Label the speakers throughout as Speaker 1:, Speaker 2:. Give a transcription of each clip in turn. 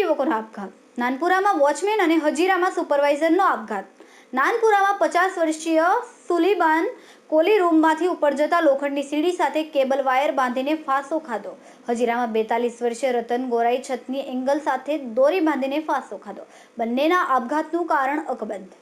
Speaker 1: યુવકોનો આપઘાત. નાનપુરામાં વોચમેન અને હજીરામાં સુપરવાઇઝરનો આપઘાત. નાનપુરામાં પચાસ વર્ષીય સુલીબાન કોલી રૂમમાંથી ઉપર જતા લોખંડની સીડી સાથે કેબલ વાયર બાંધીને ફાંસો ખાધો. હજીરામાં બેતાલીસ વર્ષીય રતન ગોરાઈ છતની એંગલ સાથે દોરી બાંધીને ફાંસો ખાધો. બંનેના આપઘાતનું કારણ અકબંધ.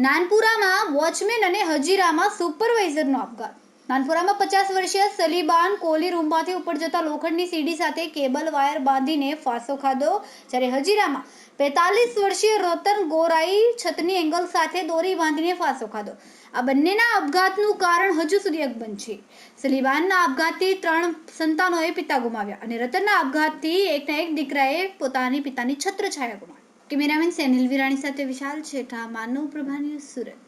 Speaker 1: નાનપુરામાં વોચમેન અને હજીરામાં સુપરવાઇઝરનો આપઘાત. નાનપુરામાં પચાસ વર્ષીય સલીબાન કોલી રૂમમાંથી ઉપર જતા લોખંડની સીડી સાથે કેબલ વાયર બાંધીને ફાંસો ખાધો જ્યારે હજીરામાં પેતાલીસ વર્ષીય રતન ગોરાઈ છતની એંગલ સાથે દોરી બાંધીને ફાંસો ખાધો. આ બંનેના આપઘાતનું કારણ હજુ સુધી અકબંધ છે. સલીબાનના આપઘાતથી ત્રણ સંતાનોએ પિતા ગુમાવ્યા અને રતનના આપઘાતથી એકના એક દીકરાએ પોતાની પિતાની છત્રછાયા ગુમાવી. કેમેરામેન સેનિલ વિરાણી સાથે વિશાલ છેઠા, માનવ પ્રભા ન્યૂઝ સુરત.